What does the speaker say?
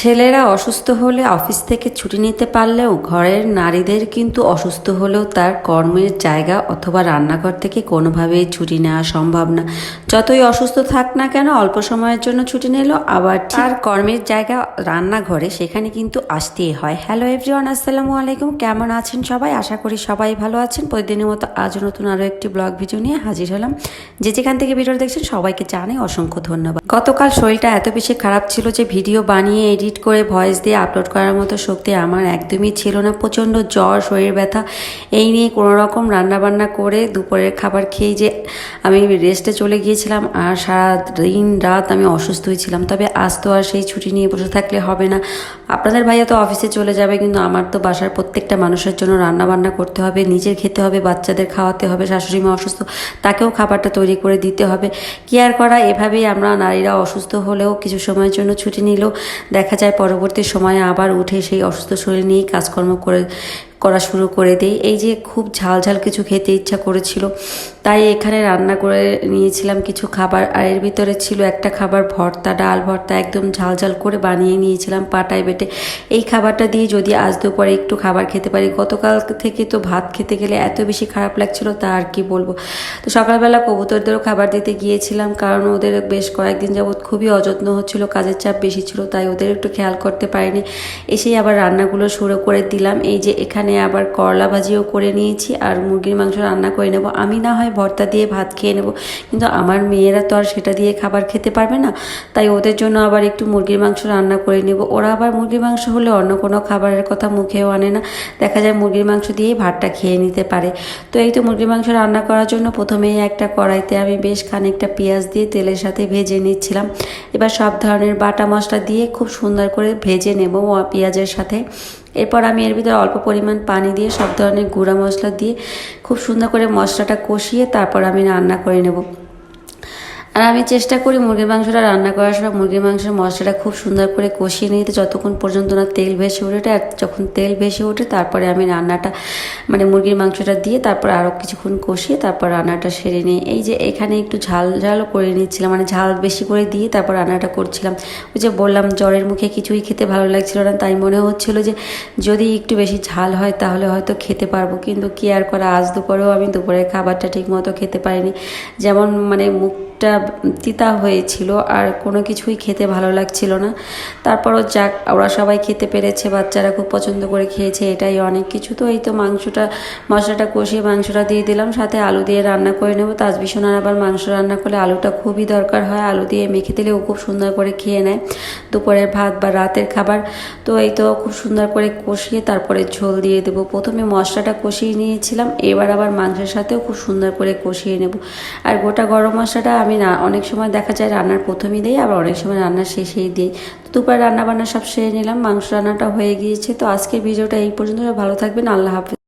ছেলেরা অসুস্থ হলে অফিস থেকে ছুটি নিতে পারলেও ঘরের নারীদের কিন্তু অসুস্থ হলেও তার কর্মের জায়গা অথবা রান্নাঘর থেকে কোনোভাবেই ছুটি নেওয়া সম্ভব না। যতই অসুস্থ থাক না কেন অল্প সময়ের জন্য ছুটি নিল আবার তার কর্মের জায়গা রান্নাঘরে সেখানে কিন্তু আসতেই হয়। হ্যালো এভরিওয়ান আসসালামু আলাইকুম। কেমন আছেন সবাই? আশা করি সবাই ভালো আছেন। প্রতিদিনের মতো আজ নতুন আরও একটি ব্লগ ভিডিও নিয়ে হাজির হলাম। যে যেখান থেকে ভিডিও দেখছেন সবাইকে জানাই অসংখ্য ধন্যবাদ। গতকাল শরীরটা এত বেশি খারাপ ছিল যে ভিডিও বানিয়ে এডিট করে ভয়েস দিয়ে আপলোড করার মতো শক্তি আমার একদমই ছিল না। প্রচণ্ড জ্বর, শরীর ব্যথা, এই নিয়ে কোনো রকম রান্নাবান্না করে দুপুরের খাবার খেয়ে যে আমি রেস্টে চলে গিয়েছিলাম আর সারা দিন রাত আমি অসুস্থ হয়েছিলাম তবে আজ তো আর সেই ছুটি নিয়ে বসে থাকলে হবে না। আপনাদের ভাইয়া তো অফিসে চলে যাবে, কিন্তু আমার তো বাসার প্রত্যেকটা মানুষের জন্য রান্না বান্না করতে হবে, নিজের খেতে হবে, বাচ্চাদের খাওয়াতে হবে, শাশুড়ি মা অসুস্থ, তাকেও খাবারটা তৈরি করে দিতে হবে। কি আর করা? এভাবেই আমরা নারীরা অসুস্থ হলেও কিছু সময়ের জন্য ছুটি নিলেও দেখা যায় পরবর্তী সময়ে আবার উঠে সেই অসুস্থ শরীর নিয়েই কাজকর্ম করে করা শুরু করে দেই। এই যে খুব ঝাল ঝাল কিছু খেতে ইচ্ছা করেছিল, তাই এখানে রান্না করে নিয়েছিলাম কিছু খাবার। আর এর ভিতরে ছিল একটা খাবার, ভর্তা, ডাল ভর্তা, একদম ঝাল ঝাল করে বানিয়ে নিয়েছিলাম পাটায় বেটে। এই খাবারটা দিয়ে যদি আজ দুপুরে একটু খাবার খেতে পারি, গতকাল থেকে তো ভাত খেতে গেলে এত বেশি খারাপ লাগছিল, তা আর কি বলব। তো সকালবেলা কবুতরদেরও খাবার দিতে গিয়েছিলাম, কারণ ওদের বেশ কয়েকদিন যাবৎ খুবই অযত্ন হচ্ছিল, কাজের চাপ বেশি ছিল, তাই ওদের একটু খেয়াল করতে পারিনি। এসেই আবার রান্নাগুলো শুরু করে দিলাম। এই যে এখানে আবার করলা ভাজিও করে নিয়েছি আর মুরগির মাংস রান্না করে নেব। আমি না হয় ভর্তা দিয়ে ভাত খেয়ে নেব। কিন্তু আমার মেয়েরা তো আর সেটা দিয়ে খাবার খেতে পারবে না। তাই ওদের জন্য আবার একটু মুরগির মাংস রান্না করে নেব। ওরা আবার মুরগির মাংস হলে অন্য কোনো খাবারের কথা মুখেও আনে না। দেখা যায় মুরগির মাংস দিয়েই ভাতটা খেয়ে নিতে পারে। তো এই তো মুরগির মাংস রান্না করার জন্য প্রথমেই একটা কড়াইতে আমি বেশ খানিকটা পেঁয়াজ দিয়ে তেলের সাথে ভেজে নিচ্ছিলাম। এবার সব ধরনের বাটা মশলা দিয়ে খুব সুন্দর করে ভেজে নেব পেঁয়াজের সাথে। এরপর আমি এর ভিতরে অল্প পরিমাণ পানি দিয়ে সব ধরনের গুঁড়া মশলা দিয়ে খুব সুন্দর করে মশলাটা কষিয়ে তারপর আমি রান্না করে নেব। আর আমি চেষ্টা করি মুরগির মাংসটা রান্না করার সময় মুরগির মাংসের মশলাটা খুব সুন্দর করে কষিয়ে নিতে। যতক্ষণ পর্যন্ত না তেল ভেসে ওঠে, আর যখন তেল ভেসে ওঠে, তারপরে আমি রান্নাটা মানে মুরগির মাংসটা দিয়ে তারপর আরও কিছুক্ষণ কষিয়ে তারপর রান্নাটা সেরে নিই। এই যে এখানে একটু ঝাল, ঝালও করে নিচ্ছিলাম মানে ঝাল বেশি করে দিয়ে তারপর রান্নাটা করছিলাম। ওই যে বললাম, জ্বরের মুখে কিছুই খেতে ভালো লাগছিল না, তাই মনে হচ্ছিল যে যদি একটু বেশি ঝাল হয়, তাহলে হয়তো খেতে পারব। কিন্তু কি আর করা, আজ দুপুরেও আমি দুপুরের খাবারটা ঠিক মতো খেতে পারিনি। যেমন মানে মুখ মুখটা তিতা হয়েছিল আর কোনো কিছুই খেতে ভালো লাগছিল না। তারপরও যাক, ওরা সবাই খেতে পেরেছে, বাচ্চারা খুব পছন্দ করে খেয়েছে, এটাই অনেক কিছু। তো এই তো মাংসটা, মশলাটা কষিয়ে মাংসটা দিয়ে দিলাম, সাথে আলু দিয়ে রান্না করে নেব। তাজ ভীষণার আবার মাংস রান্না করলে আলুটা খুবই দরকার হয়। আলু দিয়ে মেখে দিলে ও খুব সুন্দর করে খেয়ে নেয় দুপুরের ভাত বা রাতের খাবার। তো এই তো খুব সুন্দর করে কষিয়ে তারপরে ঝোল দিয়ে দেবো। প্রথমে মশলাটা কষিয়ে নিয়েছিলাম, এবার আবার মাংসের সাথেও খুব সুন্দর করে কষিয়ে নেব। আর গোটা গরম মশলাটা আমি না, অনেক সময় দেখা যায় রান্নার প্রথমেই দিই আবার অনেক সময় রান্নার শেষেই দিই তো রান্না বান্না সব সেরে নিলাম, মাংস রান্নাটা হয়ে গিয়েছে। তো আজকের ভিডিওটা এই পর্যন্ত ভালো থাকবেন, আল্লাহ হাফিজ।